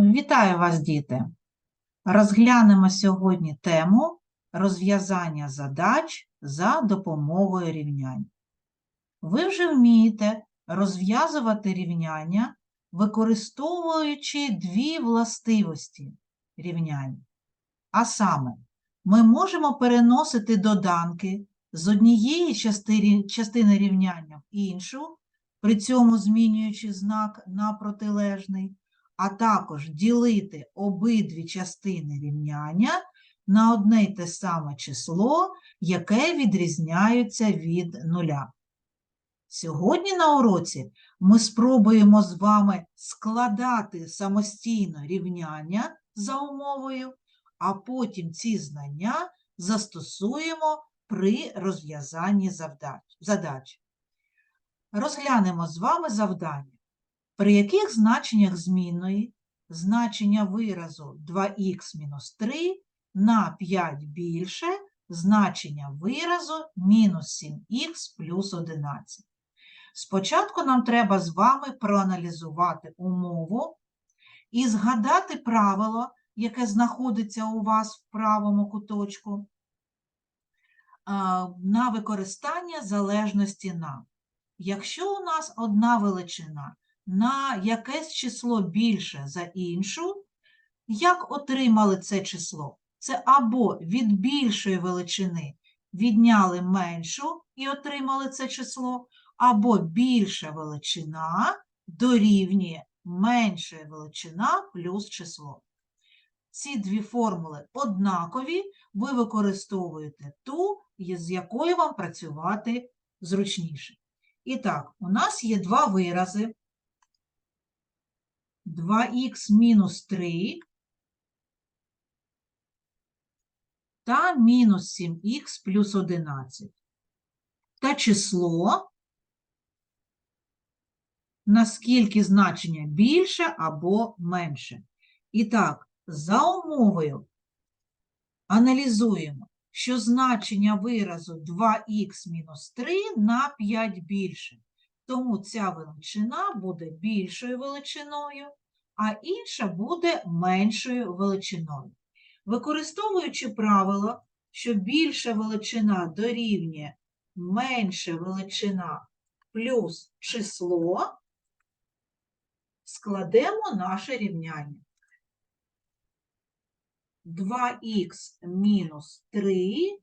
Вітаю вас, діти! Розглянемо сьогодні тему розв'язання задач за допомогою рівнянь. Ви вже вмієте розв'язувати рівняння, використовуючи дві властивості рівнянь. А саме, ми можемо переносити доданки з однієї частини, рівняння в іншу, при цьому змінюючи знак на протилежний а також ділити обидві частини рівняння на одне й те саме число, яке відрізняється від нуля. Сьогодні на уроці ми спробуємо з вами складати самостійно рівняння за умовою, а потім ці знання застосуємо при розв'язанні задач. Розглянемо з вами завдання при яких значеннях змінної значення виразу 2х-3 на 5 більше значення виразу мінус 7х плюс 11. Спочатку нам треба з вами проаналізувати умову і згадати правило, яке знаходиться у вас в правому куточку, на використання залежності на. Якщо у нас одна величина на якесь число більше за іншу, як отримали це число? Це або від більшої величини відняли меншу і отримали це число, або більша величина дорівнює менша величина плюс число. Ці дві формули однакові, ви використовуєте ту, з якою вам працювати зручніше. І так, у нас є два вирази 2х мінус 3 та мінус 7х плюс 11. Та число, наскільки значення більше або менше. І так, за умовою аналізуємо, що значення виразу 2х мінус 3 на 5 більше. Тому ця величина буде більшою величиною, а інша буде меншою величиною. Використовуючи правило, що більша величина дорівнює менша величина плюс число, складемо наше рівняння. 2х мінус 3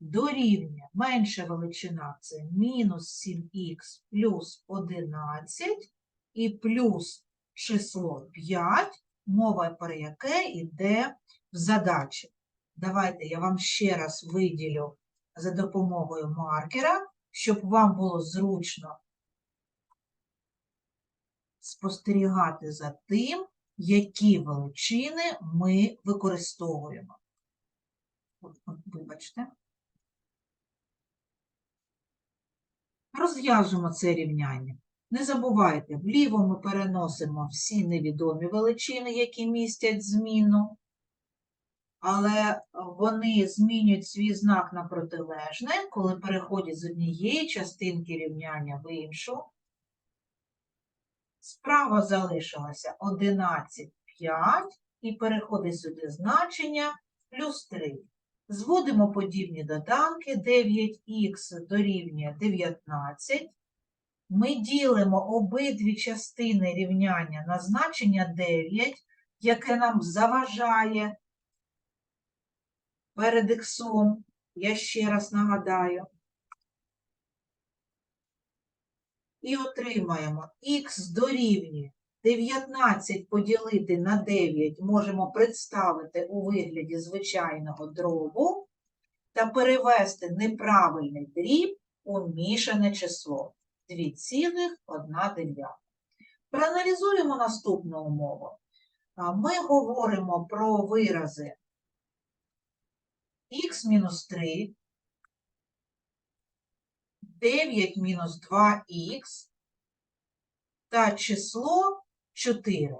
дорівнює менша величина це мінус 7х плюс 11 і плюс число 5, мова про яке йде в задачі. Давайте я вам ще раз виділю за допомогою маркера, щоб вам було зручно спостерігати за тим, які величини ми використовуємо. Вибачте. Розв'яжемо це рівняння. Не забувайте, вліво ми переносимо всі невідомі величини, які містять зміну, але вони змінюють свій знак на протилежне, коли переходять з однієї частинки рівняння в іншу. Справа залишилося 11,5 і переходить сюди значення плюс 3. Зводимо подібні доданки, 9х дорівнює 19. Ми ділимо обидві частини рівняння на значення 9, яке нам заважає перед іксом. Я ще раз нагадаю. І отримаємо х дорівнює 19 поділити на 9 можемо представити у вигляді звичайного дробу та перевести неправильний дріб у мішане число 2,1. Проаналізуємо наступну умову. Ми говоримо про вирази х-3, 9 мінус 2х та число 4.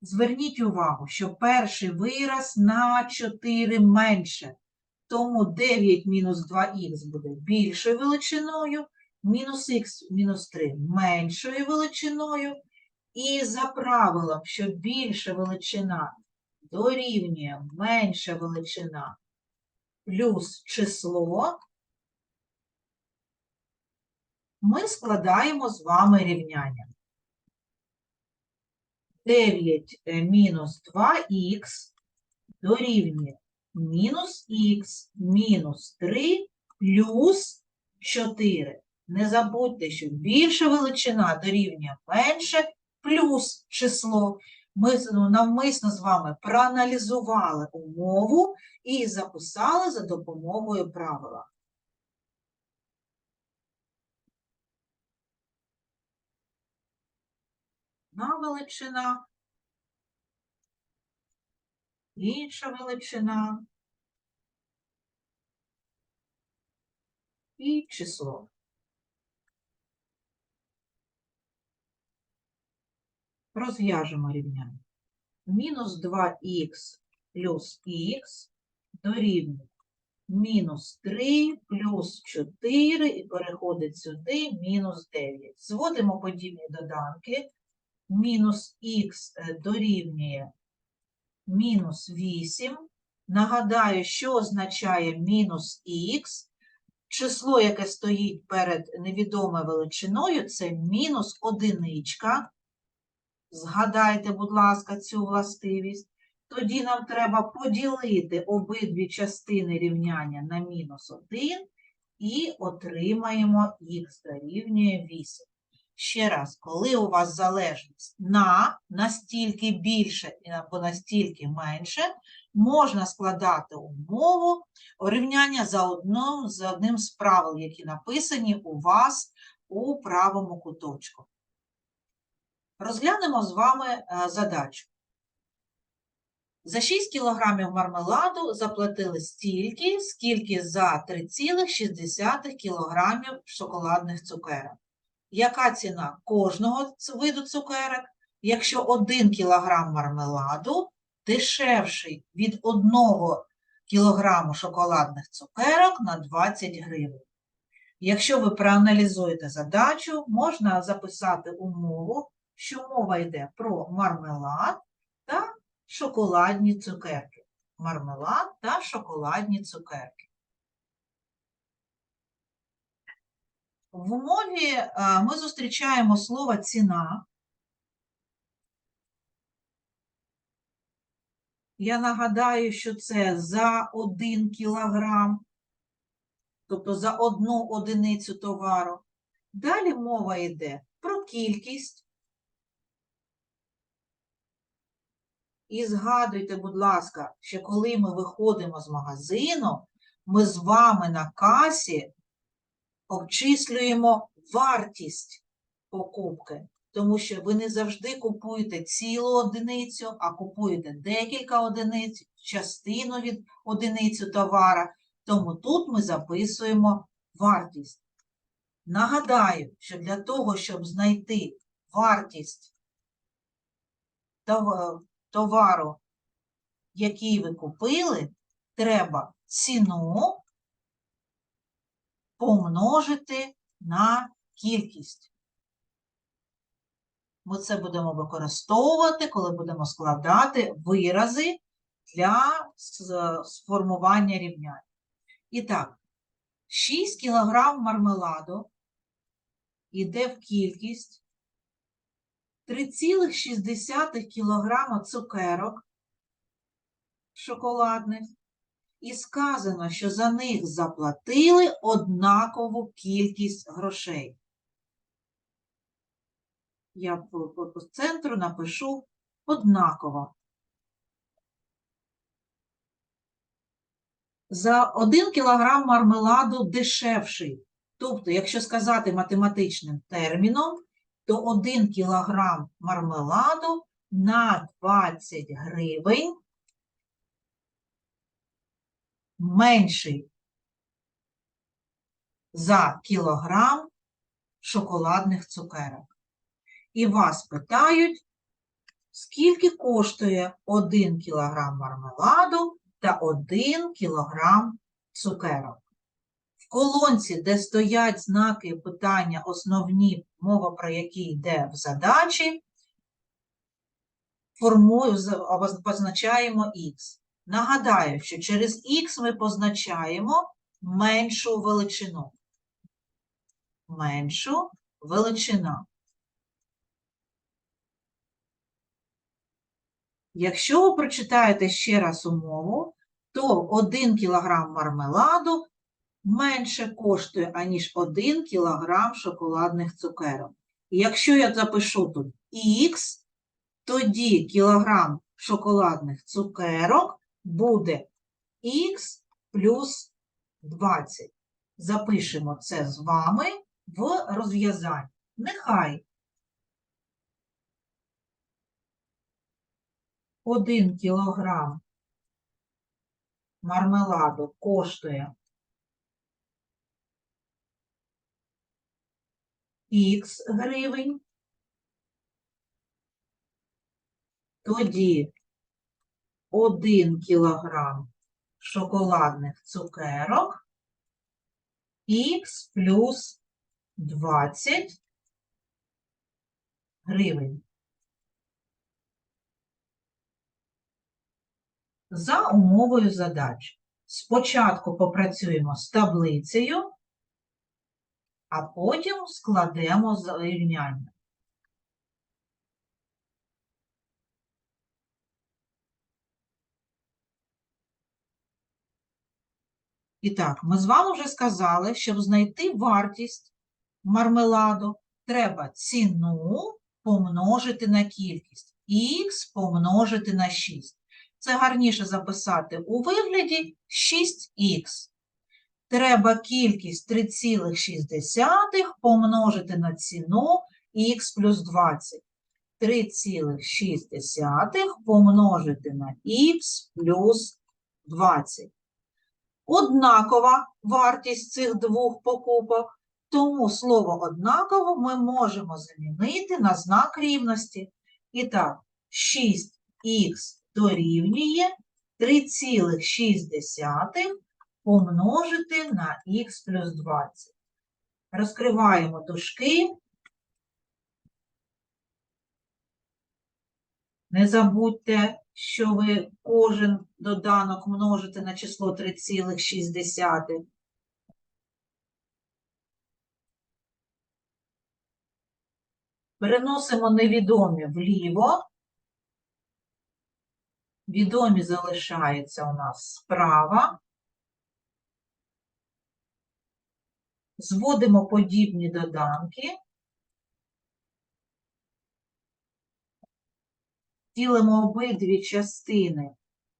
Зверніть увагу, що перший вираз на 4 менше, тому 9 мінус 2х буде більшою величиною, мінус х мінус 3 меншою величиною, і за правилом, що більша величина дорівнює менша величина плюс число, ми складаємо з вами рівняння. 9 е, мінус 2х дорівнює мінус х мінус 3 плюс 4. Не забудьте, що більша величина дорівнює менше плюс число. Ми ну, навмисно з вами проаналізували умову і записали за допомогою правила. Одна величина, інша величина і число. Розв'яжемо рівняння. Мінус 2х плюс х дорівнює мінус 3 плюс 4 і переходить сюди мінус 9. Зводимо подібні доданки. Мінус х е, дорівнює мінус 8. Нагадаю, що означає мінус х. Число, яке стоїть перед невідомою величиною, це мінус одиничка. Згадайте, будь ласка, цю властивість. Тоді нам треба поділити обидві частини рівняння на мінус 1 і отримаємо х дорівнює 8. Ще раз, коли у вас залежність на настільки більше або настільки менше, можна складати умову рівняння за, одним, за одним з правил, які написані у вас у правому куточку. Розглянемо з вами е, задачу. За 6 кілограмів мармеладу заплатили стільки, скільки за 3,6 кілограмів шоколадних цукерок. Яка ціна кожного виду цукерок, якщо 1 кілограм мармеладу дешевший від 1 кілограму шоколадних цукерок на 20 гривень? Якщо ви проаналізуєте задачу, можна записати умову, що мова йде про мармелад та шоколадні цукерки. Мармелад та шоколадні цукерки. В умові ми зустрічаємо слово ціна. Я нагадаю, що це за 1 кілограм, тобто за одну одиницю товару. Далі мова йде про кількість. І згадуйте, будь ласка, що коли ми виходимо з магазину, ми з вами на касі обчислюємо вартість покупки, тому що ви не завжди купуєте цілу одиницю, а купуєте декілька одиниць, частину від одиницю товара. Тому тут ми записуємо вартість. Нагадаю, що для того, щоб знайти вартість товару, який ви купили, треба ціну помножити на кількість. Ми це будемо використовувати, коли будемо складати вирази для сформування рівнянь. І так, 6 кг мармеладу йде в кількість 3,6 кг цукерок шоколадних, і сказано, що за них заплатили однакову кількість грошей. Я по, по, по центру напишу однаково. За 1 кілограм мармеладу дешевший. Тобто, якщо сказати математичним терміном, то 1 кілограм мармеладу на 20 гривень менший за кілограм шоколадних цукерок. І вас питають, скільки коштує 1 кілограм мармеладу та 1 кілограм цукерок. В колонці, де стоять знаки питання основні, мова про які йде в задачі, формую, позначаємо х. Нагадаю, що через х ми позначаємо меншу величину. Меншу величина. Якщо ви прочитаєте ще раз умову, то 1 кг мармеладу менше коштує, аніж 1 кг шоколадних цукерок. І якщо я запишу тут х, тоді кілограм шоколадних цукерок буде х плюс 20. Запишемо це з вами в розв'язанні. Нехай 1 кілограм мармеладу коштує х гривень, тоді 1 кілограм шоколадних цукерок х плюс 20 гривень. За умовою задач. Спочатку попрацюємо з таблицею, а потім складемо рівняння. І так, ми з вами вже сказали, щоб знайти вартість мармеладу, треба ціну помножити на кількість, х помножити на 6. Це гарніше записати у вигляді 6х. Треба кількість 3,6 помножити на ціну х плюс 20. 3,6 помножити на х плюс 20. Однакова вартість цих двох покупок, тому слово однаково ми можемо замінити на знак рівності. І так, 6х дорівнює 3,6 помножити на х плюс 20. Розкриваємо дужки. Не забудьте, що ви кожен доданок множите на число 3,6. Переносимо невідомі вліво. Відомі залишаються у нас справа. Зводимо подібні доданки. Ділимо обидві частини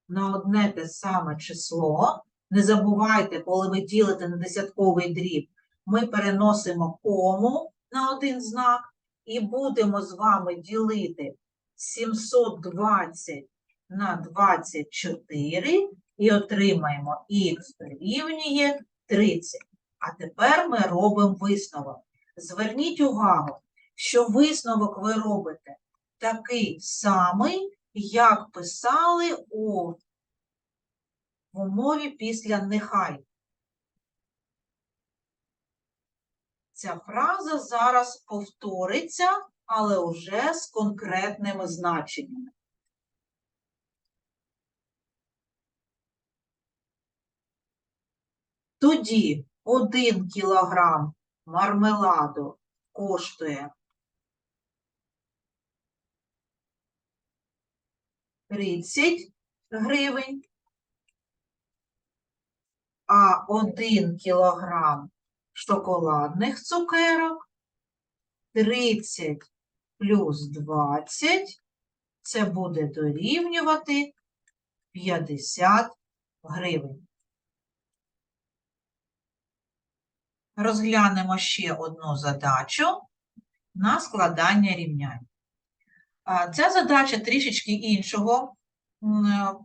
на одне те саме число. Не забувайте, коли ви ділите на десятковий дріб, ми переносимо кому на один знак і будемо з вами ділити 720 на 24 і отримаємо х дорівнює 30. А тепер ми робимо висновок. Зверніть увагу, що висновок ви робите такий самий, як писали у в умові після нехай. Ця фраза зараз повториться, але вже з конкретними значеннями. Тоді 1 кілограм мармеладу коштує 30 гривень, а 1 кілограм шоколадних цукерок 30 плюс 20 це буде дорівнювати 50 гривень. Розглянемо ще одну задачу на складання рівнянь. Ця задача трішечки іншого е,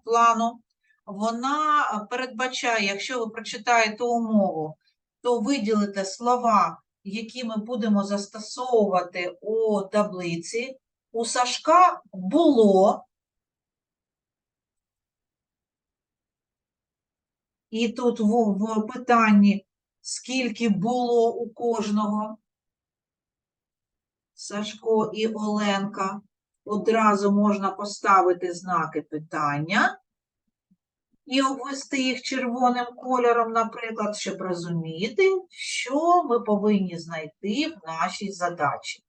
плану. Вона передбачає, якщо ви прочитаєте умову, то виділите слова, які ми будемо застосовувати у таблиці. У Сашка було. І тут в питанні скільки було у кожного. Сашко і Оленка. Одразу можна поставити знаки питання і обвести їх червоним кольором, наприклад, щоб розуміти, що ми повинні знайти в нашій задачі.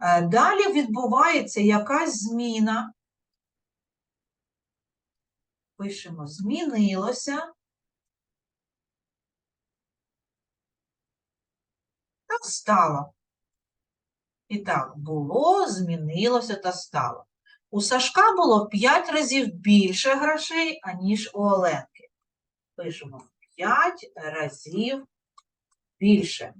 Е, Далі відбувається якась зміна. Пишемо змінилося. Та стало. І так, було, змінилося та стало. У Сашка було в 5 разів більше грошей, аніж у Оленки. Пишемо в 5 разів більше.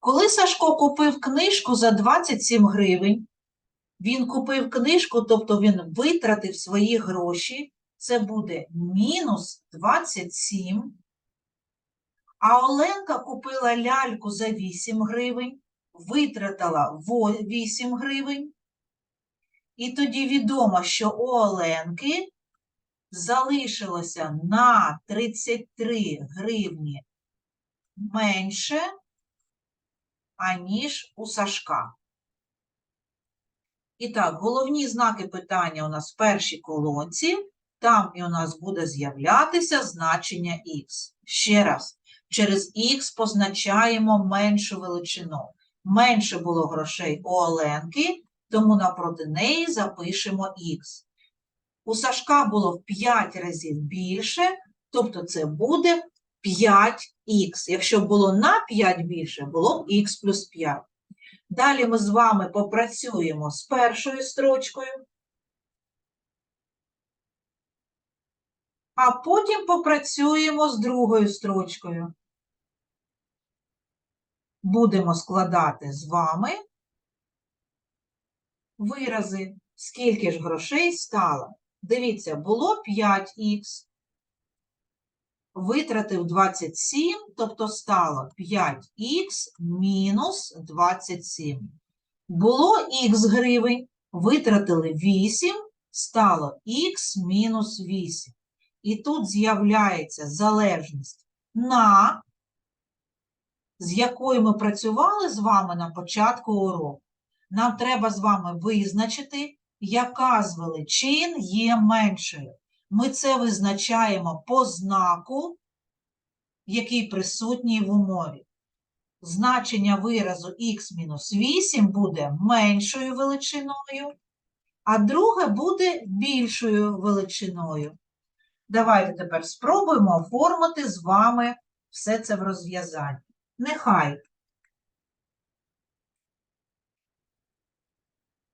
Коли Сашко купив книжку за 27 гривень, він купив книжку, тобто він витратив свої гроші, це буде мінус 27. А Оленка купила ляльку за 8 гривень, витратила 8 гривень. І тоді відомо, що у Оленки залишилося на 33 гривні менше, аніж у Сашка. І так, головні знаки питання у нас в першій колонці. Там і у нас буде з'являтися значення х. Ще раз, через х позначаємо меншу величину. Менше було грошей у Оленки, тому напроти неї запишемо х. У Сашка було в 5 разів більше, тобто це буде 5х. Якщо було на 5 більше, було б х плюс 5. Далі ми з вами попрацюємо з першою строчкою, а потім попрацюємо з другою строчкою. Будемо складати з вами вирази, скільки ж грошей стало. Дивіться, було 5х, витратив 27, тобто стало 5х мінус 27. Було х гривень, витратили 8, стало х мінус 8. І тут з'являється залежність на, з якою ми працювали з вами на початку уроку. Нам треба з вами визначити, яка з величин є меншою. Ми це визначаємо по знаку, який присутній в умові. Значення виразу х-8 буде меншою величиною, а друге буде більшою величиною. Давайте тепер спробуємо оформити з вами все це в розв'язанні. Нехай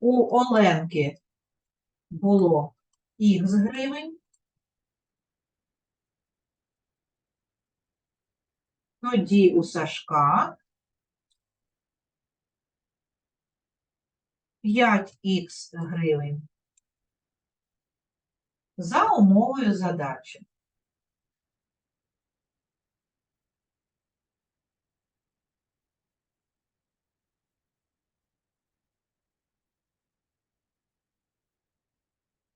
у Оленки було х гривень, тоді у Сашка 5х гривень за умовою задачі.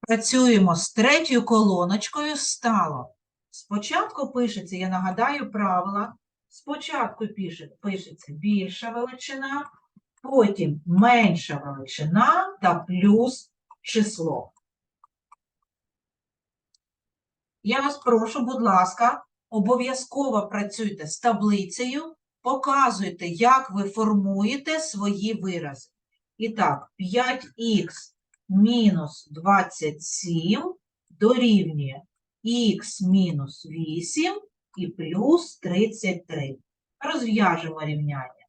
Працюємо з третьою колоночкою стало. Спочатку пишеться, я нагадаю правила. Спочатку пише, пишеться більша величина, потім менша величина та плюс число. Я вас прошу, будь ласка, обов'язково працюйте з таблицею, показуйте, як ви формуєте свої вирази. І так, 5х мінус 27 дорівнює х мінус 8 і плюс 33. Розв'яжемо рівняння.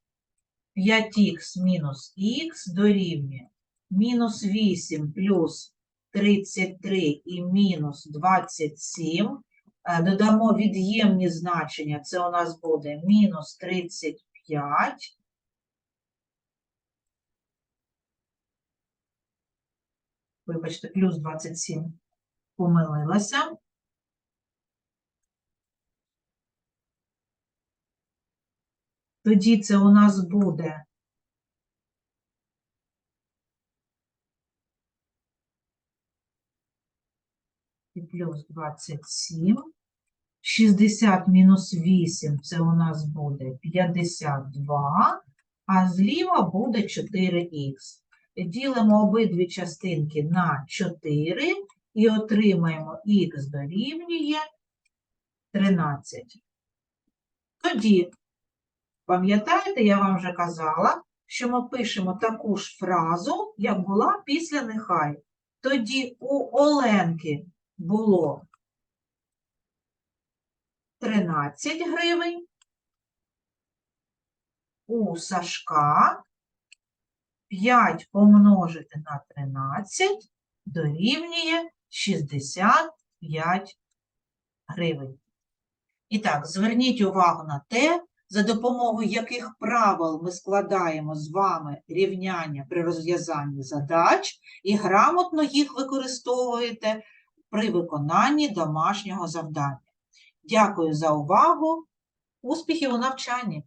5х мінус х дорівнює мінус 8 плюс 33 і мінус 27. Е, Додамо від'ємні значення, це у нас буде мінус 35. Вибачте, плюс 27 помилилася. Тоді це у нас буде і плюс 27. 60 мінус 8 це у нас буде 52, а зліва буде 4х. Ділимо обидві частинки на 4 і отримаємо х дорівнює 13. Тоді, пам'ятаєте, я вам вже казала, що ми пишемо таку ж фразу, як була після нехай. Тоді у Оленки було 13 гривень, у Сашка 5 помножити на 13 дорівнює 65 гривень. І так, зверніть увагу на те, за допомогою яких правил ми складаємо з вами рівняння при розв'язанні задач і грамотно їх використовуєте при виконанні домашнього завдання. Дякую за увагу. Успіхів у навчанні!